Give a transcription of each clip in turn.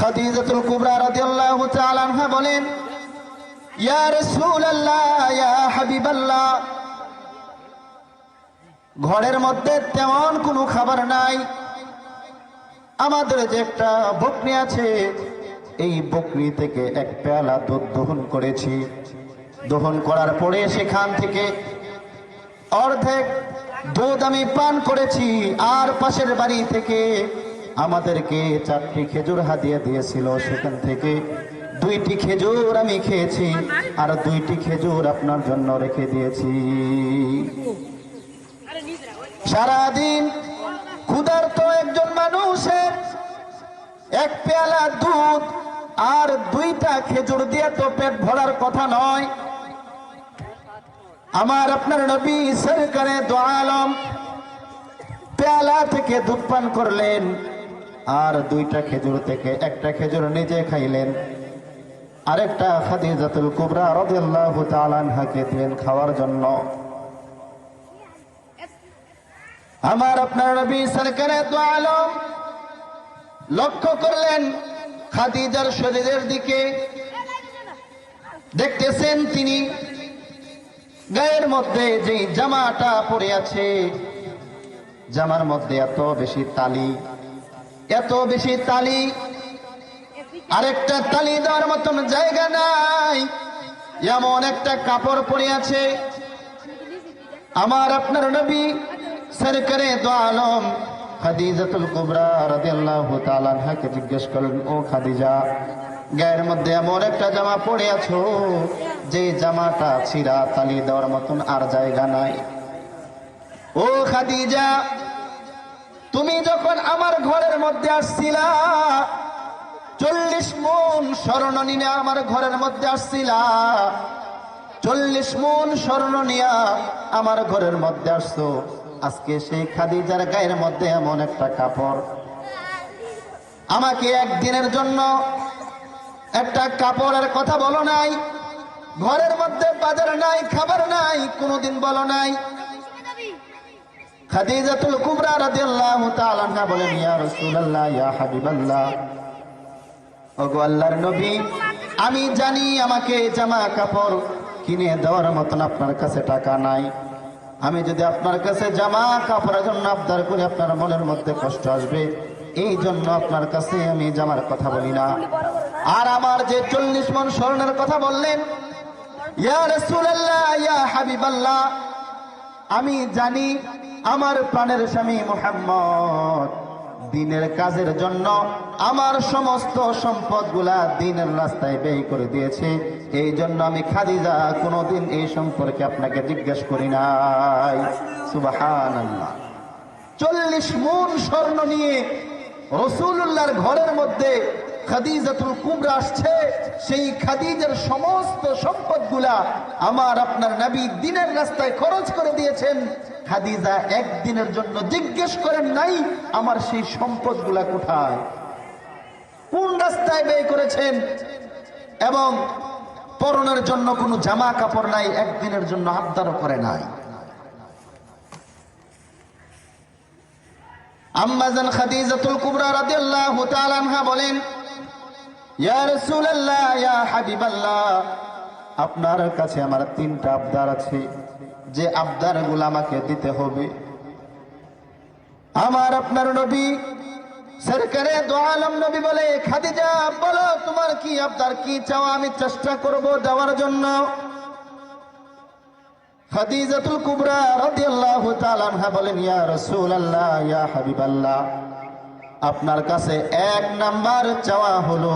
খাদিজাতুল কুবরা রাদিয়াল্লাহু তাআলা আনহা বলেন, ইয়া রাসূলুল্লাহ, ইয়া হাবিবাল্লাহ, ঘরের মধ্যে তেমন কোনো খাবার নাই। আমাদের যে একটা বকরি আছে, এই বকরি থেকে এক পেয়ালা দুধ দহন করেছি। দহন করার পরে সেখান থেকে অর্ধেক দুধ আমি পান করেছি, আর পাশের বাড়ি থেকে আমাদেরকে চারটি খেজুর হাদিয়ে দিয়েছিল। সেখান থেকে দুইটি খেজুর আমি খেয়েছি আর দুইটি খেজুর আপনার জন্য রেখে দিয়েছি। সারাদিন ক্ষুধার্ত একজন মানুষের এক পেয়ালা দুধ আর দুইটা খেজুর দিয়ে তো পেট ভরার কথা নয়। আমার আপনার নবী সরকারে দোয়ালম পেয়ালা থেকে দুধ পান করলেন। আর দুইটা খেজুর থেকে একটা খেজুর নিজে খাইলেন। আরেকটা খাদিজাতুল কুবরা রাদিয়াল্লাহু তাআলা আনহাকে দিলেন খাওয়ার জন্য। আমার আপনার নবী সরকারে দোয়ালম লক্ষ্য করলেন খাদিজার শরীরের দিকে। দেখতেছেন তিনি গায়ের মধ্যে যে জামাটা পরে আছে, জামার মধ্যে এত বেশি তালি। এত বেশি তালি, আরেকটা তালি দেওয়ার মতন জায়গা নাই। এমন একটা কাপড় পরে আছে। আমার আপনার নবী সরকারে দো আলম খাদিজাতুল কুবরা রাদিয়াল্লাহু তাআলা আনহাকে জিজ্ঞেস করলেন, ও খাদিজা, গায়ের মধ্যে এমন একটা জামা পরে আছো যে জামাটা ছিঁড়া তালি দেওয়ার মতন আর জায়গা নাই? ও খাদিজা যখন আমার ঘরের মধ্যে আসছিলা, চল্লিশ মন স্বর্ণ নিয়ে আমার ঘরের মধ্যে আসছিলা, চল্লিশ মন স্বর্ণ নিয়া আমার ঘরের মধ্যে আসছো। আজকে সেই খাদিজার গায়ের মধ্যে এমন একটা কাপড়। আমাকে একদিনের জন্য একটা কাপড়ের কথা বলো নাই। ঘরের মধ্যে বাজার নাই, খাবার নাই, কোনোদিন বলো নাই। খাদিজাতুল কুবরা রাদিয়াল্লাহু তাআলা আনহা বলেন, ইয়া রাসূলুল্লাহ, ইয়া হাবিবাল্লাহ, ওগো আল্লাহর নবী, আমি জানি আমাকে জামা কাপড় কিনে দেওয়ার মতন আপনার কাছে টাকা নাই। আমি যদি আপনার কাছে জামা কাপড়ের জন্য আবদার করি, আপনার মনের মধ্যে কষ্ট আসবে। এই জন্য আপনার কাছে আমি জামার কথা বলি না। আর আমার যে চল্লিশ মন স্বর্ণের কথা বললেন, ইয়া রাসূলুল্লাহ, ইয়া হাবিবাল্লাহ, আমি জানি আমার প্রাণের স্বামী মোহাম্মদ, দিনের কাজের জন্য আমার সমস্ত সম্পদগুলা দিনের রাস্তায় ব্যয় করে দিয়েছে। এই জন্য আমি খাদিজা কোনোদিন এই সম্পর্কে আপনাকে জিজ্ঞেস করি নাই। সুবাহান চল্লিশ মন স্বর্ণ নিয়ে রসুল্লাহর ঘরের মধ্যে খাদিজাতুল কুবরা আসছে, সেই খাদিজার সমস্ত সম্পদগুলা আমার আপনার নবী দিনের রাস্তায় খরচ করে দিয়েছেন। খাদিজা একদিনের জন্য জিজ্ঞেস করেন নাই, আমার সেই সম্পদগুলা কোথায়? কোন রাস্তায় ব্যয় করেছেন? এবং পরনের জন্য কোনো জামা কাপড় নাই, একদিনের জন্য আবদারও করে নাই। আম্মাজান খাদিজাতুল কুবরা রাদিয়াল্লাহু তাআলা আনহা বলেন ইয়া রাসূলুল্লাহ ইয়া হাবিবাল্লাহ আপনার কাছে আমার তিনটা আবদার আছে। যে আবদারগুলো আমাকে দিতে হবে। আমার আপনার নবী, সরকারে দোয়ালম নবী বলে, খাদিজা, বলো তোমার কি আবদার, কি চাও আমি চেষ্টা করব দেওয়ার জন্য? খাদিজাতুল কুবরা রাদিয়াল্লাহু তাআলা বলেন, ইয়া রাসূলুল্লাহ, ইয়া হাবিবাল্লাহ। আপনার কাছে এক নাম্বার চাওয়া হলো,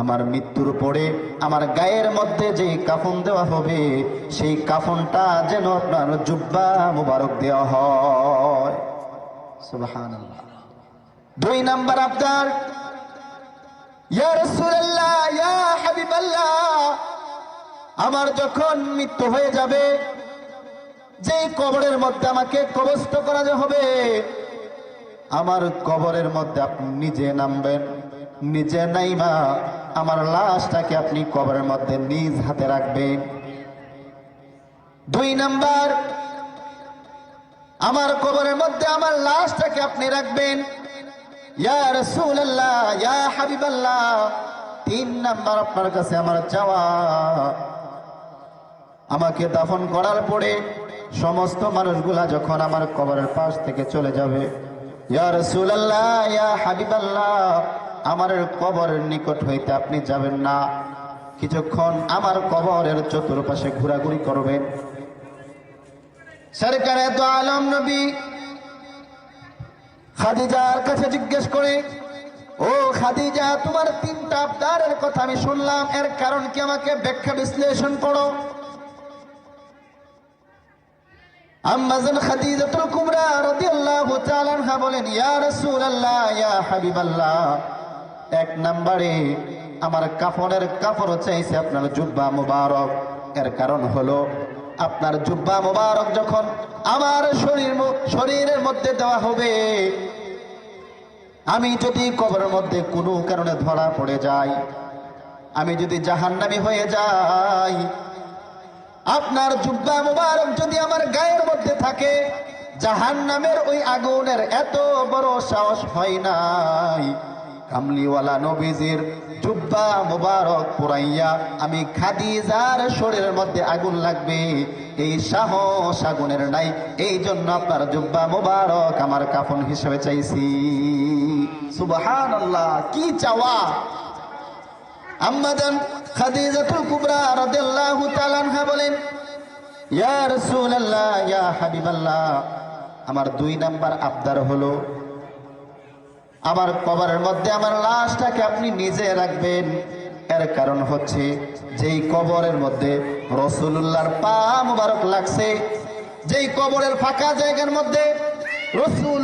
আমার মৃত্যুর পরে আমার গায়ের মধ্যে যে কাফন দেওয়া হবে, সেই কাফনটা যেন আপনার জুব্বা মুবারক দেওয়া হয়। দুই নাম্বার আপনার আমার যখন মৃত্যু হয়ে যাবে যে কবরের মধ্যে আমাকে কবস্থ করা হবে আমার কবরের মধ্যে আপনি নিজে নামবেন। নিজে নাইমা, আমার লাশটাকে আপনি কবরের মধ্যে নিজ হাতে রাখবেন। দুই নাম্বার, আমার কবরের মধ্যে আমার লাশটাকে আপনি রাখবেন। ইয়া রাসূলুল্লাহ, ইয়া হাবিবাল্লাহ। তিন নাম্বার, আপনার কাছে আমার চাওয়া। আমাকে দাফন করার পরে সমস্ত মানুষগুলা যখন আমার কবরের পাশ থেকে চলে যাবে আমার কবরের নিকট হইতে আপনি যাবেন না। কিছুক্ষণ আমার কবরের চতুর্পাশে ঘোরাঘুরি করবেন। সরকারে তো আলম নবী, খাদিজার কাছে জিজ্ঞেস করে, ও খাদিজা, তোমার তিনটা আবদারের কথা আমি শুনলাম। এর কারণ কি আমাকে ব্যাখ্যা বিশ্লেষণ করো? আম্মাজান খাদিজাতুল কুবরা রাদিয়াল্লাহু তাআলা আনহা বলেন, ইয়া রাসূলুল্লাহ, ইয়া হাবিবাল্লাহ, এক নম্বরে আমার কাফনের কাপড় চাইছে আপনার জুব্বা মুবারক। এর কারণ হলো, আপনার জুব্বা মুবারক যখন আমার শরীর শরীরের মধ্যে দেওয়া হবে, আমি যদি কবরের মধ্যে কোনো কারণে ধরা পড়ে যাই, আমি যদি জাহান্নামি হয়ে যাই আপনার জুব্বা মুবারক যদি আমার গায়ের মধ্যে থাকে, জাহান্নামের ওই আগুনের এত বড় সাহস হয় নাই। কামলিওয়ালা নবীজির জুব্বা মুবারক পুরাইয়া আমি খাদিজার শরীরের মধ্যে আগুন লাগবে। এই সাহস আগুনের নাই, এই জন্য আপনার জুব্বা মুবারক আমার কাফন হিসেবে চাইছি। সুবহানাল্লাহ, কি চাওয়া? আম্মাদান খাদিজাতুল কুবরা রাদিয়াল্লাহু বলেন, ইয়া রাসূলুল্লাহ, ইয়া হাবিবাল্লাহ, আমার দুই নাম্বার আবদার হলো, আমার কবরের মধ্যে আমার লাশটাকে আপনি নিজে রাখবেন। এর কারণ হচ্ছে যেই কবরের মধ্যে রসুল্লাহর পা মুবারক লাগছে, যেই কবরের ফাঁকা জায়গার মধ্যে রসুল